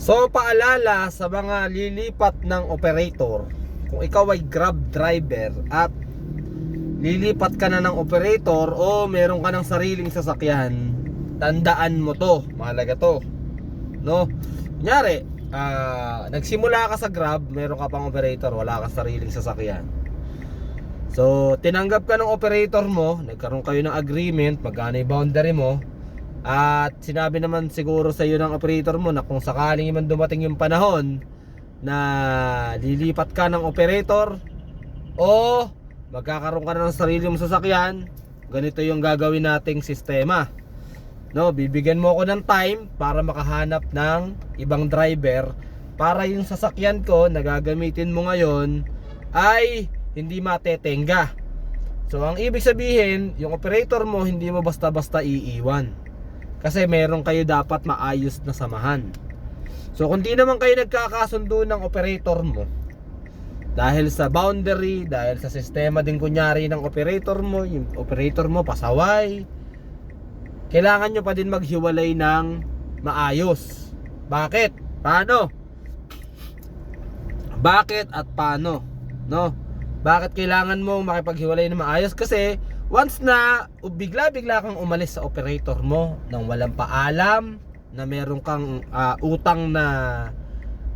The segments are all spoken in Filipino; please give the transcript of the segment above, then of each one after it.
So paalala sa mga lilipat ng operator, kung ikaw ay Grab driver at lilipat ka na ng operator o meron ka ng sariling sasakyan, tandaan mo to, mahalaga to. No? Kunyari, ah, nagsimula ka sa Grab, meron ka pang operator, wala ka sariling sasakyan. So, tinanggap ka ng operator mo, nagkaroon kayo ng agreement, magkano yung boundary mo, at sinabi naman siguro sa iyo ng operator mo na kung sakaling man dumating yung panahon na lilipat ka ng operator o magkakaroon ka na ng sarili mong sasakyan, ganito yung gagawin nating sistema. No, bibigyan mo ako ng time para makahanap ng ibang driver para yung sasakyan ko na gagamitin mo ngayon ay hindi matetenga. So ang ibig sabihin, yung operator mo hindi mo basta-basta iiwan. Kasi meron kayo dapat maayos na samahan. So kung di naman kayo nagkakasundo ng operator mo, dahil sa boundary, dahil sa sistema din kunyari ng operator mo, yung operator mo pasaway, kailangan nyo pa din maghiwalay ng maayos. Bakit? Paano? Bakit at paano? No? Bakit kailangan mo makipaghiwalay ng maayos? Kasi once na bigla-bigla kang umalis sa operator mo nang walang paalam na meron kang ah, utang na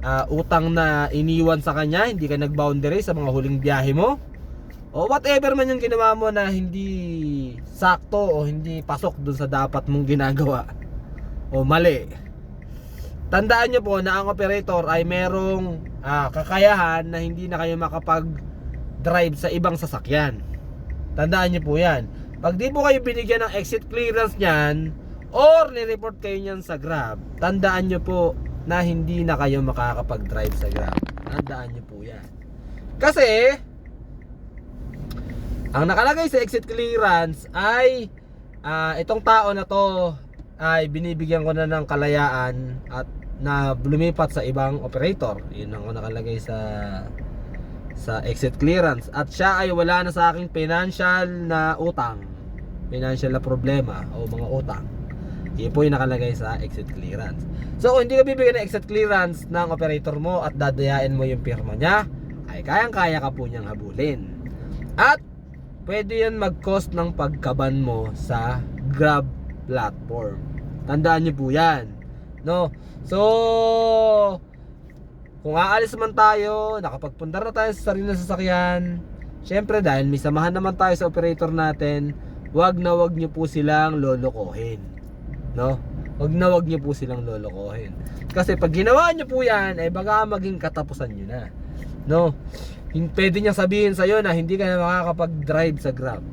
ah, utang na iniwan sa kanya, hindi ka nag-boundary sa mga huling biyahe mo. O whatever man yung ginawa mo na hindi sakto o hindi pasok dun sa dapat mong ginagawa. O mali. Tandaan nyo po na ang operator ay merong ah, kakayahan na hindi na kayo makapag-drive sa ibang sasakyan. Tandaan nyo po yan. Pag di po kayo binigyan ng exit clearance niyan or nireport kayo niyan sa Grab, tandaan nyo po na hindi na kayo makakapag-drive sa Grab. Tandaan nyo po yan. Kasi, ang nakalagay sa exit clearance ay ah, itong tao na to ay binibigyan ko na ng kalayaan at na lumipat sa ibang operator. Yun ang nakalagay sa sa exit clearance at siya ay wala na sa aking financial na utang. Financial na problema o mga utang. Yun po yung nakalagay sa exit clearance. So kung hindi ka bibigyan ng exit clearance ng operator mo at dadayain mo yung pirma niya, ay kayang-kaya ka po niyang habulin. At pwede yan mag-cost ng pagkaban mo sa Grab platform. Tandaan niyo po yan. No? So, kung aalis man tayo, nakapagpundar na tayo sa sarili ng sasakyan, syempre dahil may samahan naman tayo sa operator natin, wag na wag niyo po silang lolokohin. No? Wag na wag niyo po silang lolokohin. Kasi pag ginawa niyo po yan, ay baka maging katapusan niyo na. No? Pwede niya sabihin sa na hindi ka na makakapag-drive sa Grab.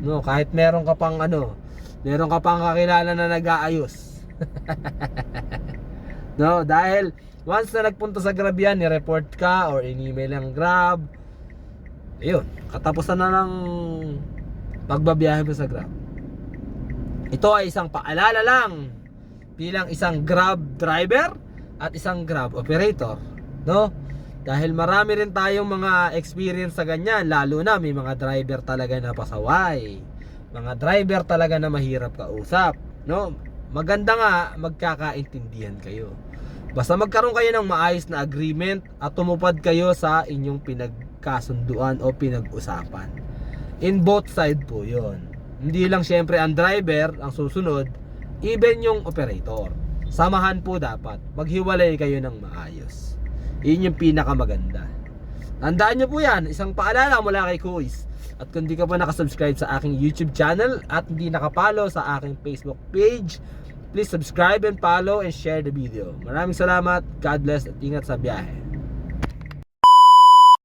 No, kahit meron ka pang ano, meron ka pang kakilala na nag-aayos. no, dahil once na nagpunta sa Grab yan, ni-report ka or in-email ang Grab, ayun, katapusan na ng pagbabiyahe mo sa Grab. Ito ay isang paalala lang bilang isang Grab driver at isang Grab operator, no? Dahil marami rin tayong mga experience sa ganyan, lalo na may mga driver talaga na pasaway. Mga driver talaga na mahirap kausap, no? Maganda nga magkakaintindihan kayo. Basta magkaroon kayo ng maayos na agreement at tumupad kayo sa inyong pinagkasunduan o pinag-usapan. In both side po 'yon. Hindi lang syempre ang driver ang susunod, even yung operator. Samahan po dapat. Maghiwalay kayo ng maayos. Yun yung pinakamaganda. Tandaan nyo po yan, isang paalala mula kay Kuis. At kung di ka pa nakasubscribe sa aking YouTube channel at hindi nakapalo sa aking Facebook page, please subscribe and follow and share the video. Maraming salamat, God bless at ingat sa biyahe.